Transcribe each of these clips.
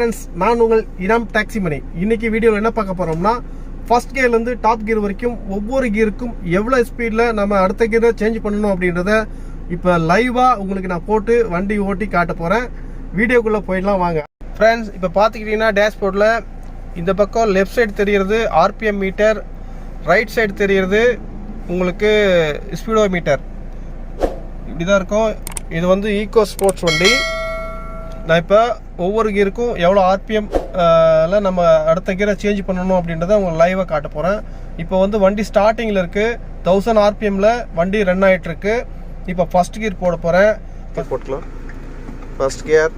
Friends நான் உங்கள் இனம் டாக்ஸி மணி இன்னைக்கு வீடியோவில் என்ன பார்க்க போகிறோம்னா ஃபர்ஸ்ட் கியர்லேருந்து டாப் கியர் வரைக்கும் ஒவ்வொரு கியருக்கும் எவ்வளோ ஸ்பீடில் நம்ம அடுத்த கியரை சேஞ்ச் பண்ணணும் அப்படின்றத இப்போ லைவாக உங்களுக்கு நான் போட்டு வண்டி ஓட்டி காட்ட போகிறேன் வீடியோக்குள்ளே போயிடலாம் வாங்க. ஃப்ரெண்ட்ஸ் இப்போ பார்த்துக்கிட்டிங்கன்னா டேஷ்போர்டில் இந்த பக்கம் லெஃப்ட் சைடு தெரிகிறது ஆர்பிஎம் மீட்டர் ரைட் சைடு தெரிகிறது உங்களுக்கு ஸ்பீடோ மீட்டர் இப்படி தான் இருக்கும். இது வந்து ஈகோ ஸ்போர்ட்ஸ் வண்டி. நான் இப்போ ஒவ்வொரு கியருக்கும் எவ்வளோ ஆர்பிஎம் நம்ம அடுத்த கியரை சேஞ்ச் பண்ணணும் அப்படின்றத உங்களுக்கு லைவாக காட்ட போகிறேன் இப்போ வந்து வண்டி ஸ்டார்டிங்கில் இருக்குது தௌசண்ட் ஆர்பிஎம்மில் வண்டி ரன் ஆகிட்டுருக்கு இப்போ ஃபஸ்ட் கியர் போட போகிறேன் போட்டுக்கலாம். ஃபஸ்ட் கியர்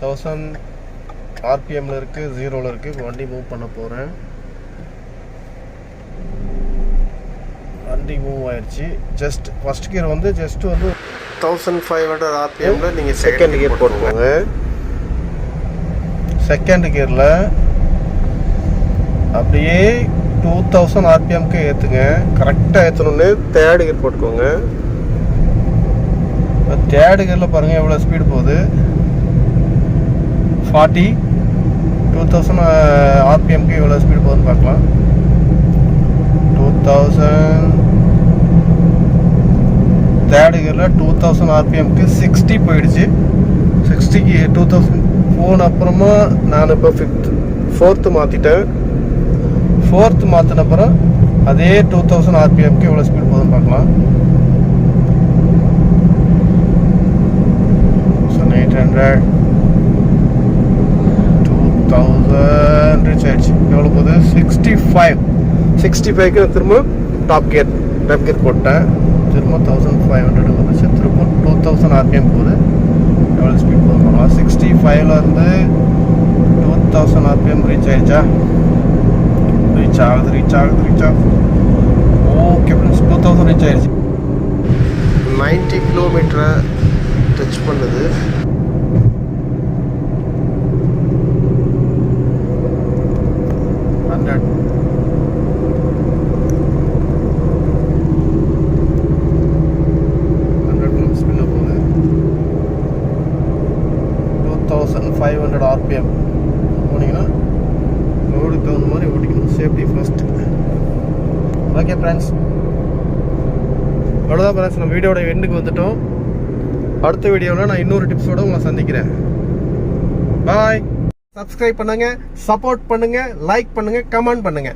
தௌசண்ட் ஆர்பிஎம்மில் இருக்குது ஜீரோவில் இருக்குது இப்போ வண்டி மூவ் பண்ண போகிறேன் வண்டி மூவ் ஆயிடுச்சு ஜஸ்ட் ஃபர்ஸ்ட் கியர் வந்து ஜஸ்ட் வந்து தௌசண்ட் ஃபைவ் ஹண்ட்ரட் ஆர்பிஎம்ல நீங்கள் செகண்ட் கியர் போட்டுக்கோங்க. செகண்ட் கியரில் அப்படியே டூ தௌசண்ட் ஆர்பிஎம்க்கு ஏற்றுங்க கரெக்டாக ஏற்றணுன்னு தேர்டு கியர் போட்டுக்கோங்க. தேர்டு கியரில் பாருங்கள் எவ்வளோ ஸ்பீடு போகுது? ஃபார்ட்டி டூ தௌசண்ட் ஆர்பிஎம்க்கு எவ்வளோ ஸ்பீடு போகுதுன்னு பார்க்கலாம் டூ தௌசண்ட் தேர்ட் கியரில் டூ தௌசண்ட் ஆர்பிஎம்க்கு சிக்ஸ்டி போயிடுச்சு. சிக்ஸ்டிக்கு டூ தௌசண்ட் போன அப்புறமா நான் இப்போ ஃபிஃப்த் ஃபோர்த்து மாற்றிட்டேன் ஃபோர்த்து மாற்றின அப்புறம் அதே டூ தௌசண்ட் ஆர்பிஎம்க்கு எவ்வளோ ஸ்பீட் போதும் பார்க்கலாம். Eight hundred two thousand reach ஆயிடுச்சு. எவ்வளோ போகுது? சிக்ஸ்டி ஃபைவ் சிக்ஸ்டி ஃபைவ்க்கு திரும்ப டாப் கியர் டாப் கியர் போட்டேன். திரும்ப தௌசண்ட் ஃபைவ் ஹண்ட்ரட் வந்துச்சு. திரும்ப டூ தௌசண்ட் ஆர்பிஎம் போகுது. எவ்வளோ ஸ்பீட் போகுது பண்ணலாம் சிக்ஸ்டி ஃபைவ்ல இருந்து டூ தௌசண்ட் ஆர்பிஎம் ரீச் ஆயிடுச்சா? ரீச் ஆகுது ரீச் ஆகுது ரீச் ஆகுது. Okay friends two thousand reach ஆயிடுச்சு. நைன்ட்டி கிலோமீட்டரை டச் பண்ணுது ஹண்ட்ரட் ஹண்ட்ரட் கிலோமீட்டர் ஸ்பீடில் போகுது two thousand five hundred RPM போனீங்கன்னா ரோடுக்கு தகுந்த மாதிரி ஓட்டிக்கணும். சேஃப்டி ஃபஸ்ட்டு ஓகே ஃப்ரெண்ட்ஸ் அவ்வளோதான் ஃப்ரெண்ட்ஸ் நம்ம வீடியோட எண்டுக்கு வந்துட்டோம். அடுத்த வீடியோவில் நான் இன்னொரு டிப்ஸோட உங்களை சந்திக்கிறேன். பாய் சப்ஸ்கிரைப் பண்ணுங்கள் சப்போர்ட் பண்ணுங்கள் லைக் பண்ணுங்கள் கமெண்ட் பண்ணுங்கள்